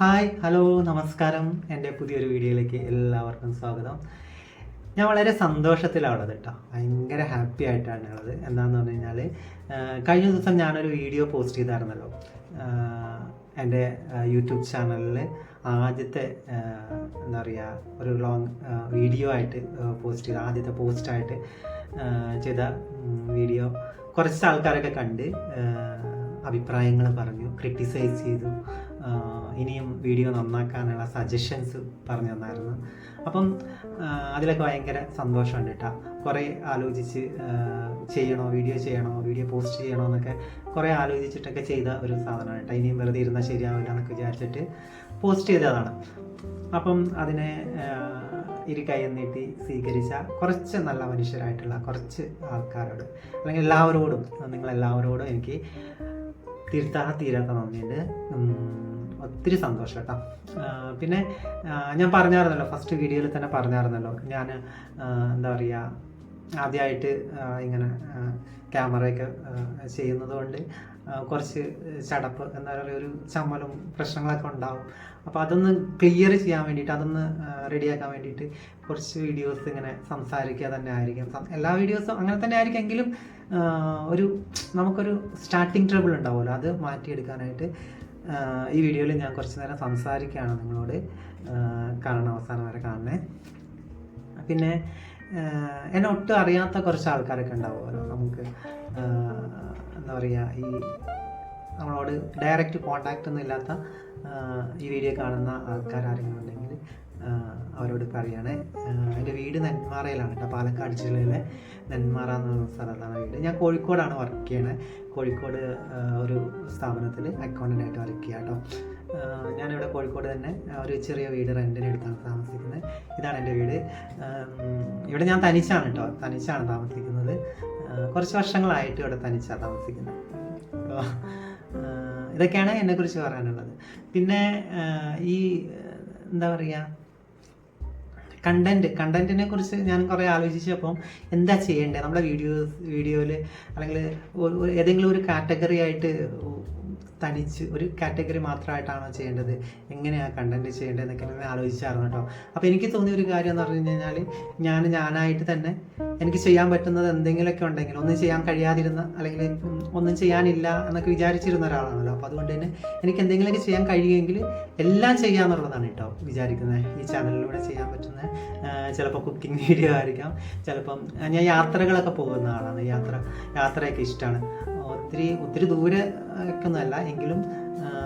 Hi hello നമസ്കാരം. എന്റെ പുതിയൊരു വീഡിയോയിലേക്ക് എല്ലാവർക്കും സ്വാഗതം. ഞാൻ വളരെ സന്തോഷത്തിലാണുള്ളത് കേട്ടോ. ഭയങ്കര ഹാപ്പി ആയിട്ടാണ് ഉള്ളത്. എന്താണെന്ന് പറഞ്ഞു കഴിഞ്ഞാൽ കഴിഞ്ഞ ദിവസം ഞാനൊരു വീഡിയോ പോസ്റ്റ് ചെയ്തായിരുന്നല്ലോ. എന്റെ യൂട്യൂബ് ചാനലിൽ ആദ്യത്തെ എന്താ പറയുക ഒരു ലോങ് വീഡിയോ ആയിട്ട് പോസ്റ്റ് ചെയ്ത ആദ്യത്തെ പോസ്റ്റായിട്ട് ചെയ്ത വീഡിയോ കുറച്ച് ആൾക്കാരൊക്കെ കണ്ട് അഭിപ്രായങ്ങൾ പറഞ്ഞു ക്രിട്ടിസൈസ് ചെയ്തു. ഇനിയും വീഡിയോ നന്നാക്കാനുള്ള സജഷൻസ് പറഞ്ഞു തന്നായിരുന്നു. അപ്പം അതിലൊക്കെ ഭയങ്കര സന്തോഷമുണ്ട് കേട്ടോ. കുറേ ആലോചിച്ച് ചെയ്യണോ വീഡിയോ ചെയ്യണോ വീഡിയോ പോസ്റ്റ് ചെയ്യണോ എന്നൊക്കെ കുറേ ആലോചിച്ചിട്ടൊക്കെ ചെയ്ത ഒരു സാധനമാണ് കേട്ടോ. ഇനിയും വെറുതെ ഇരുന്നാൽ ശരിയാവില്ല എന്നൊക്കെ വിചാരിച്ചിട്ട് പോസ്റ്റ് ചെയ്തതാണ്. അപ്പം അതിനെ ഇരു കൈ നീട്ടി സ്വീകരിച്ച കുറച്ച് നല്ല മനുഷ്യരായിട്ടുള്ള കുറച്ച് ആൾക്കാരോട് അല്ലെങ്കിൽ എല്ലാവരോടും നിങ്ങളെല്ലാവരോടും എനിക്ക് തീർത്താ തീരാത്ത നന്ദിയുണ്ട്. ഒത്തിരി സന്തോഷം കേട്ടോ. പിന്നെ ഞാൻ പറഞ്ഞായിരുന്നല്ലോ ഫസ്റ്റ് വീഡിയോയിൽ തന്നെ പറഞ്ഞായിരുന്നല്ലോ ഞാൻ എന്താ പറയുക ആദ്യമായിട്ട് ഇങ്ങനെ ക്യാമറയൊക്കെ ചെയ്യുന്നത് കൊണ്ട് കുറച്ച് ചടപ്പ് എന്താ പറയുക ഒരു ചമ്മലും പ്രശ്നങ്ങളൊക്കെ ഉണ്ടാവും. അപ്പോൾ അതൊന്ന് ക്ലിയർ ചെയ്യാൻ വേണ്ടിയിട്ട് അതൊന്ന് റെഡിയാക്കാൻ വേണ്ടിയിട്ട് കുറച്ച് വീഡിയോസ് ഇങ്ങനെ സംസാരിക്കുക തന്നെ ആയിരിക്കും. എല്ലാ വീഡിയോസും അങ്ങനെ തന്നെ ആയിരിക്കും. എങ്കിലും ഒരു നമുക്കൊരു സ്റ്റാർട്ടിങ് ട്രബിൾ ഉണ്ടാവുമല്ലോ അത് മാറ്റിയെടുക്കാനായിട്ട്. ഈ വീഡിയോയിൽ ഞാൻ കുറച്ച് നേരം സംസാരിക്കുകയാണ് നിങ്ങളോട്. കാണണം അവസാനം വരെ കാണണേ. പിന്നെ എന്നെ ഒട്ടും അറിയാത്ത കുറച്ച് ആൾക്കാരൊക്കെ ഉണ്ടാവുമല്ലോ നമുക്ക് എന്താ പറയുക ഈ നമ്മളോട് ഡയറക്റ്റ് കോണ്ടാക്റ്റ് ഒന്നും ഇല്ലാത്ത ഈ വീഡിയോ കാണുന്ന ആൾക്കാർ ആരെങ്കിലും ഉണ്ടെങ്കിൽ അവരോട് പറയാണ്. എന്റെ വീട് നെന്മാറയിലാണ് കേട്ടോ പാലക്കാട് ജില്ലയിലെ നെന്മാറ എന്ന് പറയുന്ന സ്ഥലത്താണ് വീട്. ഞാൻ കോഴിക്കോടാണ് വർക്ക് ചെയ്യണത് കോഴിക്കോട് ഒരു സ്ഥാപനത്തിൽ അക്കൗണ്ടന്റായിട്ട് വർക്ക് ചെയ്യുക കേട്ടോ. ഞാനിവിടെ കോഴിക്കോട് തന്നെ ഒരു ചെറിയ വീട് റെന്റിന് എടുത്താണ് താമസിക്കുന്നത്. ഇതാണ് എന്റെ വീട്. ഇവിടെ ഞാൻ തനിച്ചാണ് കേട്ടോ തനിച്ചാണ് താമസിക്കുന്നത്. കുറച്ച് വർഷങ്ങളായിട്ട് ഇവിടെ തനിച്ചാണ് താമസിക്കുന്നത്. അപ്പോൾ ഇതൊക്കെയാണ് എന്നെക്കുറിച്ച് പറയാനുള്ളത്. പിന്നെ ഈ എന്താ പറയുക കണ്ടന്റ് കണ്ടന്റിനെ കുറിച്ച് ഞാൻ കുറേ ആലോചിച്ചപ്പം എന്താ ചെയ്യേണ്ടത് നമ്മുടെ വീഡിയോ വീഡിയോയിൽ അല്ലെങ്കിൽ ഏതെങ്കിലും ഒരു കാറ്റഗറി ആയിട്ട് തനിച്ച് ഒരു കാറ്റഗറി മാത്രമായിട്ടാണോ ചെയ്യേണ്ടത്? എങ്ങനെയാണ് കണ്ടന്റ് ചെയ്യേണ്ടതെന്നൊക്കെ ഞാൻ ആലോചിച്ചായിരുന്നു കേട്ടോ. അപ്പോൾ എനിക്ക് തോന്നിയ ഒരു കാര്യം എന്ന് പറഞ്ഞു കഴിഞ്ഞാൽ ഞാൻ ഞാനായിട്ട് തന്നെ എനിക്ക് ചെയ്യാൻ പറ്റുന്നത് എന്തെങ്കിലുമൊക്കെ ഉണ്ടെങ്കിൽ ഒന്നും ചെയ്യാൻ കഴിയാതിരുന്ന അല്ലെങ്കിൽ ഒന്നും ചെയ്യാനില്ല എന്നൊക്കെ വിചാരിച്ചിരുന്ന ഒരാളാണല്ലോ. അപ്പോൾ അതുകൊണ്ട് തന്നെ എനിക്ക് എന്തെങ്കിലുമൊക്കെ ചെയ്യാൻ കഴിയുമെങ്കിൽ എല്ലാം ചെയ്യാമെന്നുള്ളതാണ് കേട്ടോ വിചാരിക്കുന്നത്. ഈ ചാനലിലൂടെ ചെയ്യാൻ പറ്റുന്ന ചിലപ്പോൾ കുക്കിംഗ് വീഡിയോ ആയിരിക്കാം. ചിലപ്പം ഞാൻ യാത്രകളൊക്കെ പോകുന്ന ആളാണ്. യാത്ര യാത്രയൊക്കെ ഇഷ്ടമാണ്. ഒത്തിരി ഒത്തിരി ദൂരെ ഒക്കെ ഒന്നുമല്ല എങ്കിലും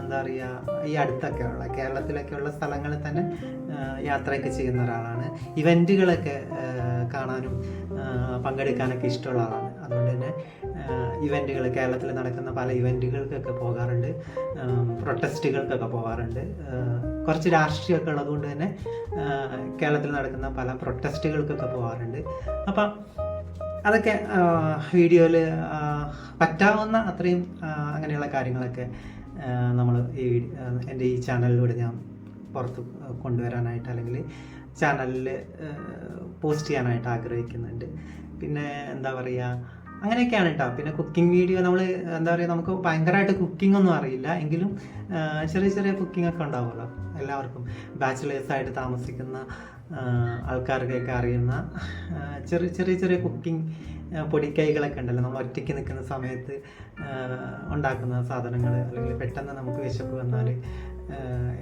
എന്താ പറയുക ഈ അടുത്തൊക്കെ ഉള്ള കേരളത്തിലൊക്കെ ഉള്ള സ്ഥലങ്ങളിൽ തന്നെ യാത്രയൊക്കെ ചെയ്യുന്ന ഒരാളാണ്. ഇവന്റുകളൊക്കെ കാണാനും പങ്കെടുക്കാനൊക്കെ ഇഷ്ടമുള്ള ആളാണ്. അതുകൊണ്ട് തന്നെ ഇവന്റുകൾ കേരളത്തിൽ നടക്കുന്ന പല ഇവന്റുകൾക്കൊക്കെ പോകാറുണ്ട്. പ്രൊട്ടസ്റ്റുകൾക്കൊക്കെ പോകാറുണ്ട്. കുറച്ച് രാഷ്ട്രീയമൊക്കെ ഉള്ളതുകൊണ്ട് തന്നെ കേരളത്തിൽ നടക്കുന്ന പല പ്രൊട്ടസ്റ്റുകൾക്കൊക്കെ പോകാറുണ്ട്. അപ്പം അതൊക്കെ വീഡിയോയിൽ പറ്റാവുന്ന അത്രയും അങ്ങനെയുള്ള കാര്യങ്ങളൊക്കെ നമ്മൾ ഈ എന്റെ ഈ ചാനലിലൂടെ ഞാൻ പുറത്ത് കൊണ്ടുവരാനായിട്ട് അല്ലെങ്കിൽ ചാനലിൽ പോസ്റ്റ് ചെയ്യാനായിട്ട് ആഗ്രഹിക്കുന്നുണ്ട്. പിന്നെ എന്താ പറയുക അങ്ങനെയൊക്കെയാണ് കേട്ടോ പിന്നെ കുക്കിംഗ് വീഡിയോ നമ്മൾ എന്താ പറയുക നമുക്ക് ഭയങ്കരമായിട്ട് കുക്കിംഗ് ഒന്നും അറിയില്ല. എങ്കിലും ചെറിയ ചെറിയ കുക്കിംഗ് ഒക്കെ ഉണ്ടാവുമല്ലോ എല്ലാവർക്കും. ബാച്ചിലേഴ്സ് ആയിട്ട് താമസിക്കുന്ന ആൾക്കാർക്കൊക്കെ അറിയുന്ന ചെറിയ ചെറിയ ചെറിയ കുക്കിംഗ് പൊടിക്കൈകളൊക്കെ ഉണ്ടല്ലോ. നമ്മൾ ഒറ്റയ്ക്ക് നിൽക്കുന്ന സമയത്ത് ഉണ്ടാക്കുന്ന സാധനങ്ങൾ അല്ലെങ്കിൽ പെട്ടെന്ന് നമുക്ക് വിശപ്പ് വന്നാൽ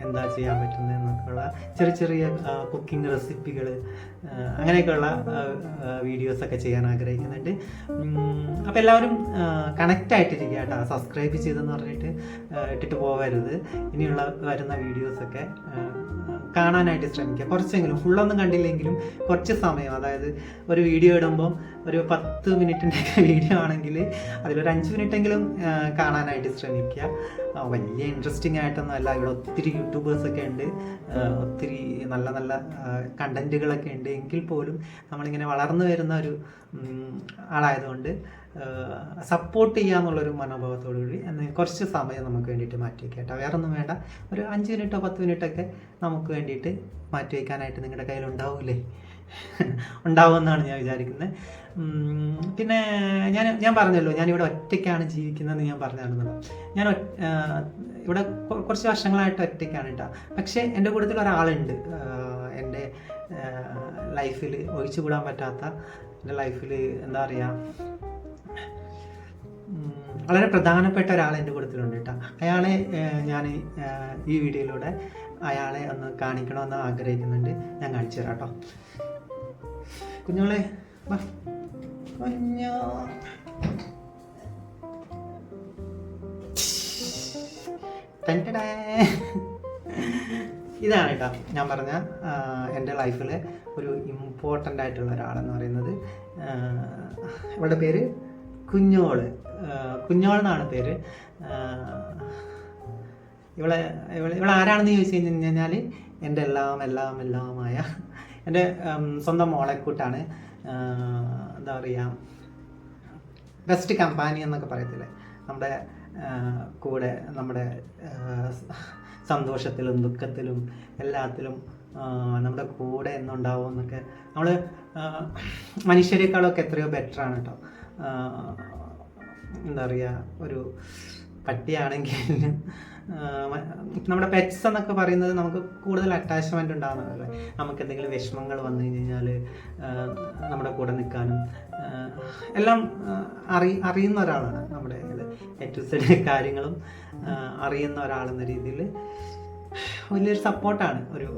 എന്താ ചെയ്യാൻ പറ്റുന്നത് എന്നൊക്കെയുള്ള ചെറിയ ചെറിയ കുക്കിംഗ് റെസിപ്പികൾ അങ്ങനെയൊക്കെയുള്ള വീഡിയോസൊക്കെ ചെയ്യാൻ ആഗ്രഹിക്കുന്നുണ്ട്. അപ്പോൾ എല്ലാവരും കണക്റ്റ് ആയിട്ടിരിക്കുക കേട്ടോ. സബ്സ്ക്രൈബ് ചെയ്തെന്ന് പറഞ്ഞിട്ട് ഇട്ടിട്ട് പോകരുത് ഇനിയുള്ള വരുന്ന വീഡിയോസൊക്കെ കാണാനായിട്ട് ശ്രമിക്കുക. കുറച്ചെങ്കിലും ഫുള്ളൊന്നും കണ്ടില്ലെങ്കിലും കുറച്ച് സമയം അതായത് ഒരു വീഡിയോ ഇടുമ്പോൾ ഒരു പത്ത് മിനിറ്റിന്റെ വീഡിയോ ആണെങ്കിൽ അതിലൊരു അഞ്ച് മിനിറ്റെങ്കിലും കാണാനായിട്ട് ശ്രമിക്കുക. വലിയ ഇൻട്രസ്റ്റിംഗ് ആയിട്ടൊന്നും അല്ല. ഇവിടെ ഒത്തിരി യൂട്യൂബേഴ്സൊക്കെ ഉണ്ട്. ഒത്തിരി നല്ല നല്ല കണ്ടന്റുകളൊക്കെ ഉണ്ട്. എങ്കിൽ പോലും നമ്മളിങ്ങനെ വളർന്നു വരുന്ന ഒരു ആളായതുകൊണ്ട് സപ്പോർട്ട് ചെയ്യാന്നുള്ളൊരു മനോഭാവത്തോടു കൂടി കുറച്ച് സമയം നമുക്ക് വേണ്ടിയിട്ട് മാറ്റി വയ്ക്കാം കേട്ടോ. വേറൊന്നും വേണ്ട. ഒരു അഞ്ച് മിനിറ്റോ പത്ത് മിനിറ്റൊക്കെ നമുക്ക് വേണ്ടിയിട്ട് മാറ്റി വയ്ക്കാനായിട്ട് നിങ്ങളുടെ കയ്യിൽ ഉണ്ടാവില്ലേ ഉണ്ടാവുമെന്നാണ് ഞാൻ വിചാരിക്കുന്നത്. പിന്നെ ഞാൻ ഞാൻ പറഞ്ഞല്ലോ ഞാനിവിടെ ഒറ്റയ്ക്കാണ് ജീവിക്കുന്നതെന്ന് ഞാൻ പറഞ്ഞായിരുന്നല്ലോ ഞാൻ ഇവിടെ കുറച്ച് വർഷങ്ങളായിട്ട് ഒറ്റയ്ക്കാണ് കേട്ടോ. പക്ഷേ എന്റെ കൂട്ടത്തിൽ ഒരാളുണ്ട്. എന്റെ ലൈഫിൽ ഒഴിച്ചുകൂടാൻ പറ്റാത്ത എന്റെ ലൈഫിൽ എന്താ പറയുക വളരെ പ്രധാനപ്പെട്ട ഒരാൾ എന്റെ കൂട്ടത്തിലുണ്ട് കേട്ടോ. അയാളെ ഞാൻ ഈ വീഡിയോയിലൂടെ അയാളെ ഒന്ന് കാണിക്കണമെന്ന് ആഗ്രഹിക്കുന്നുണ്ട്. ഞാൻ കാണിച്ചു തരാം കേട്ടോ. കുഞ്ഞോളെ. കുഞ്ഞോ. ഇതാണ് കേട്ടോ ഞാൻ പറഞ്ഞ എന്റെ ലൈഫിൽ ഒരു ഇമ്പോർട്ടന്റ് ആയിട്ടുള്ള ഒരാളെന്ന് പറയുന്നത് ഇവളുടെ പേര് കുഞ്ഞോൾ കുഞ്ഞോളെന്നാണ് പേര് ഇവളെ ഇവളെ ഇവളാരാണെന്ന് ചോദിച്ചു കഴിഞ്ഞ് കഴിഞ്ഞാൽ എന്റെ എല്ലാം എല്ലാം എല്ലാമായ എന്റെ സ്വന്തം മോളെക്കൂട്ടാണ്. എന്താ പറയുക ബെസ്റ്റ് കമ്പാനി എന്നൊക്കെ പറയത്തില്ലേ? നമ്മുടെ കൂടെ നമ്മുടെ സന്തോഷത്തിലും ദുഃഖത്തിലും എല്ലാത്തിലും നമ്മുടെ കൂടെ എന്നുണ്ടാവും എന്നൊക്കെ. നമ്മൾ മനുഷ്യരെക്കാളൊക്കെ എത്രയോ ബെറ്ററാണ് കേട്ടോ എന്താ പറയുക ഒരു പട്ടിയാണെങ്കിൽ നമ്മുടെ പെറ്റ്സ് എന്നൊക്കെ പറയുന്നത് നമുക്ക് കൂടുതൽ അറ്റാച്ച്മെന്റ് ഉണ്ടാകുന്നതല്ലേ നമുക്ക് എന്തെങ്കിലും വിഷമങ്ങൾ വന്നു കഴിഞ്ഞാൽ നമ്മുടെ കൂടെ നിൽക്കാനും എല്ലാം അറി അറിയുന്ന ഒരാളാണ് നമ്മുടെ ഏറ്റവും ചെറിയ കാര്യങ്ങളും അറിയുന്ന ഒരാളെന്ന രീതിയിൽ വലിയൊരു സപ്പോർട്ടാണ് ഒരു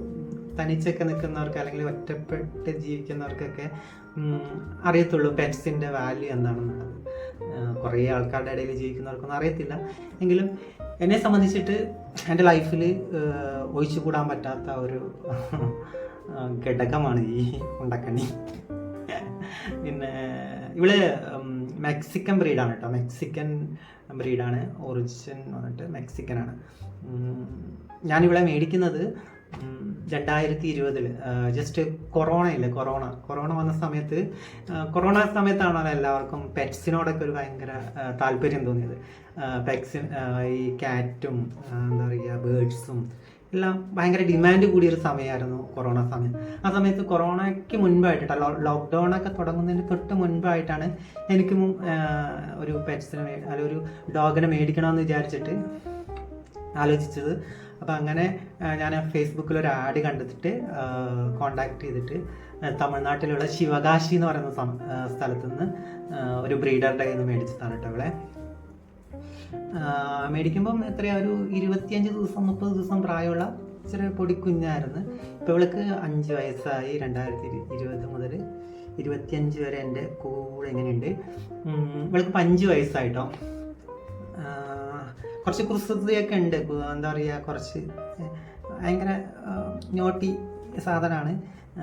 തനിച്ചൊക്കെ നിൽക്കുന്നവർക്ക് അല്ലെങ്കിൽ ഒറ്റപ്പെട്ട് ജീവിക്കുന്നവർക്കൊക്കെ അറിയത്തുള്ളൂ പെറ്റ്സിന്റെ വാല്യൂ എന്താണെന്നുള്ളത്. കുറേ ആൾക്കാരുടെ ഇടയിൽ ജീവിക്കുന്നവർക്കൊന്നും അറിയത്തില്ല. എങ്കിലും എന്നെ സംബന്ധിച്ചിട്ട് എന്റെ ലൈഫിൽ ഒഴിച്ചു കൂടാൻ പറ്റാത്ത ഒരു ഘടകമാണ് ഈ ഉണ്ടക്കണ്ണി പിന്നെ ഇവൾ മെക്സിക്കൻ ബ്രീഡാണ് കേട്ടോ. മെക്സിക്കൻ ബ്രീഡാണ് ഒറിജിൻ വന്നിട്ട് മെക്സിക്കനാണ്. ഞാനിവിടെ മേടിക്കുന്നത് രണ്ടായിരത്തി ഇരുപതിൽ ജസ്റ്റ് കൊറോണ ഇല്ലേ കൊറോണ. കൊറോണ വന്ന സമയത്ത് കൊറോണ സമയത്താണല്ലോ എല്ലാവർക്കും പെറ്റ്സിനോടൊക്കെ ഒരു ഭയങ്കര താല്പര്യം തോന്നിയത്? പെറ്റ്സിന് ഈ ക്യാറ്റും എന്താ പറയുക ബേഡ്സും എല്ലാം ഭയങ്കര ഡിമാൻഡ് കൂടിയൊരു സമയമായിരുന്നു കൊറോണ സമയം. ആ സമയത്ത് കൊറോണയ്ക്ക് മുൻപായിട്ടാണ് ലോക്ക്ഡൗൺ ഒക്കെ തുടങ്ങുന്നതിന് തൊട്ട് മുൻപായിട്ടാണ് എനിക്ക് ഒരു പെറ്റ്സിനെ അല്ലെങ്കിൽ അല്ല ഒരു ഡോഗിനെ മേടിക്കണമെന്ന് വിചാരിച്ചിട്ട് ആലോചിച്ചത്. അപ്പോൾ അങ്ങനെ ഞാൻ ഫേസ്ബുക്കിൽ ഒരു ആഡ് കണ്ടിട്ട് കോണ്ടാക്ട് ചെയ്തിട്ട് തമിഴ്നാട്ടിലുള്ള ശിവകാശി എന്ന് പറയുന്ന സ്ഥലത്ത് നിന്ന് ഒരു ബ്രീഡറുടെ കയ്യിൽ നിന്ന് മേടിച്ചതാണ് കേട്ടോ ഇവിടെ മേടിക്കുമ്പം എത്രയാ ഒരു ഇരുപത്തിയഞ്ച് ദിവസം മുപ്പത് ദിവസം പ്രായമുള്ള ചെറിയ പൊടിക്കുഞ്ഞായിരുന്നു ഇപ്പോൾ ഇവൾക്ക് അഞ്ച് വയസ്സായി രണ്ടായിരത്തി ഇരു- ഇരുപത് മുതൽ ഇരുപത്തിയഞ്ച് വരെ എന്റെ കൂടെ എങ്ങനെയുണ്ട് ഇവൾക്ക് ഇപ്പം അഞ്ച് വയസ്സായിട്ടോ. കുറച്ച് കുസൃതിയൊക്കെ ഉണ്ട്. എന്താ പറയുക കുറച്ച് ഭയങ്കര നോട്ടി സാധനമാണ്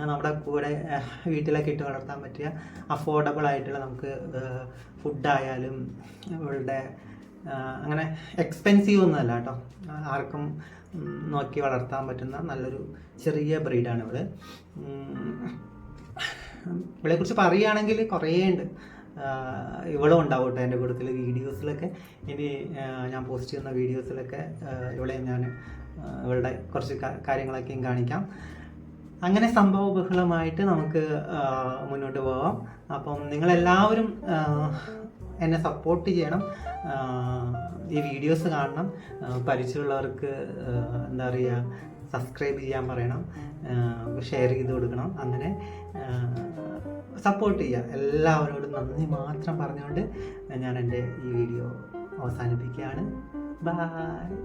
നമ്മുടെ കൂടെ വീട്ടിലൊക്കെ ഇട്ട് വളർത്താൻ പറ്റിയ അഫോർഡബിൾ ആയിട്ടുള്ള നമുക്ക് ഫുഡായാലും ഇവളുടെ അങ്ങനെ എക്സ്പെൻസീവ് ഒന്നുമല്ല കേട്ടോ. ആർക്കും നോക്കി വളർത്താൻ പറ്റുന്ന നല്ലൊരു ചെറിയ ബ്രീഡാണ് ഇവൾ. ഇവളെ കുറിച്ച് പറയുകയാണെങ്കിൽ കുറേ ഉണ്ട് ഇവളും ഉണ്ടാവും കേട്ടോ എന്റെ കൂട്ടത്തിൽ വീഡിയോസിലൊക്കെ. ഇനി ഞാൻ പോസ്റ്റ് ചെയ്യുന്ന വീഡിയോസിലൊക്കെ ഇവളെ ഞാൻ ഇവളുടെ കുറച്ച് കാര്യങ്ങളൊക്കെയും കാണിക്കാം. അങ്ങനെ സംഭവ ബഹുളമായിട്ട് നമുക്ക് മുന്നോട്ട് പോവാം. അപ്പം നിങ്ങളെല്ലാവരും എന്നെ സപ്പോർട്ട് ചെയ്യണം. ഈ വീഡിയോസ് കാണണം. പരിചയമുള്ളവർക്ക് എന്താ പറയുക സബ്സ്ക്രൈബ് ചെയ്യാൻ പറയണം. ഷെയർ ചെയ്ത് കൊടുക്കണം. അങ്ങനെ സപ്പോർട്ട് ചെയ്യുക എല്ലാവരോടും നന്ദി മാത്രം പറഞ്ഞുകൊണ്ട് ഞാൻ എന്റെ ഈ വീഡിയോ അവസാനിപ്പിക്കുകയാണ്. ബൈ